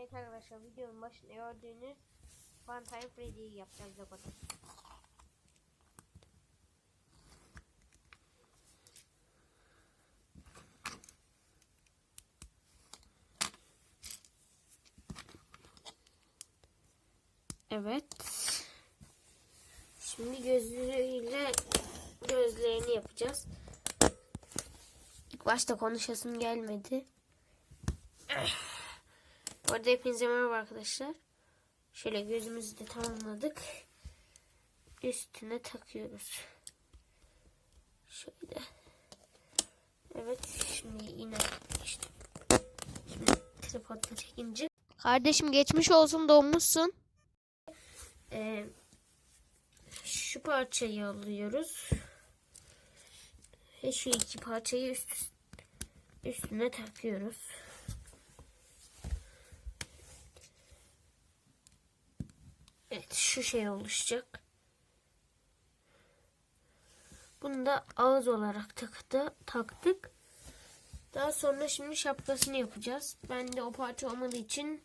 Evet arkadaşlar videonun başında gördüğünüz Funtime Freddy'yi yapacağız Logo'da. Evet. Şimdi gözleriyle gözlerini yapacağız. İlk başta konuşasım gelmedi. Bu arada hepinize merhaba arkadaşlar. Şöyle gözümüzü de tamamladık. Üstüne takıyoruz. Şöyle. Evet şimdi yine işte. Şimdi tripodla çekince. Kardeşim geçmiş olsun doğmuşsun. Ee, şu parçayı alıyoruz. Ve şu iki parçayı üst, üstüne takıyoruz. Şu şey oluşacak. Bunu da ağız olarak taktı, taktık. Daha sonra şimdi şapkasını yapacağız. Ben de o parça olmadığı için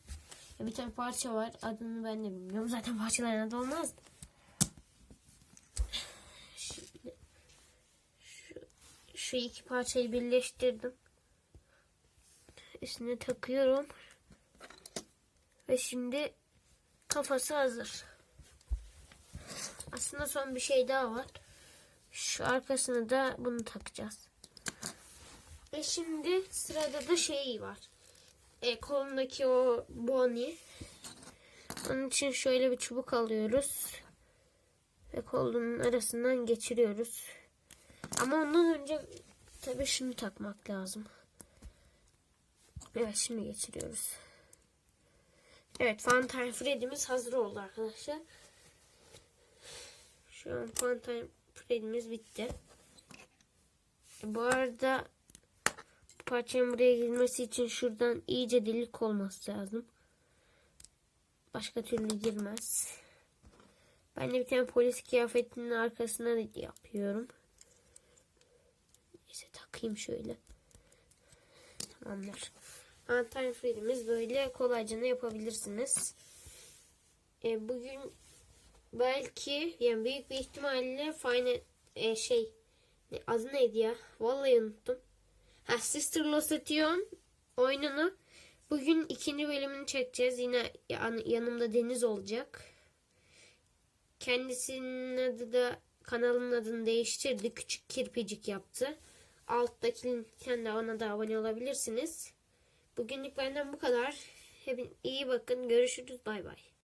bir tane parça var. Adını ben de bilmiyorum. Zaten parçaların adı olmaz. Şimdi şu, şu iki parçayı birleştirdim. Üstüne takıyorum. Ve şimdi kafası hazır. Aslında son bir şey daha var. Şu arkasına da bunu takacağız. Ve şimdi sırada da şey var. E, kolundaki o boni. Onun için şöyle bir çubuk alıyoruz. Ve kolunun arasından geçiriyoruz. Ama ondan önce tabii şunu takmak lazım. Evet şimdi geçiriyoruz. Evet Funtime Freddy'miz hazır oldu arkadaşlar. Şu an Funtime Freddy'miz bitti. Bu arada parçanın buraya girmesi için şuradan iyice delik olması lazım. Başka türlü girmez. Ben de bir tane polis kıyafetinin arkasına yapıyorum. Neyse takayım şöyle. Tamamdır. Antalya Free'imiz böyle kolayca yapabilirsiniz. E, bugün belki yani büyük bir ihtimalle final e, şey ne, adı neydi ya? Vallahi unuttum. Ha, Sister Location oyununu bugün ikinci bölümünü çekeceğiz. Yine yan, yanımda Deniz olacak. Kendisinin adı da kanalın adını değiştirdi. Küçük kirpicik yaptı. Alttaki linkten de ona da abone olabilirsiniz. Bugünlük benden bu kadar. Hepin iyi bakın. Görüşürüz. Bay bay.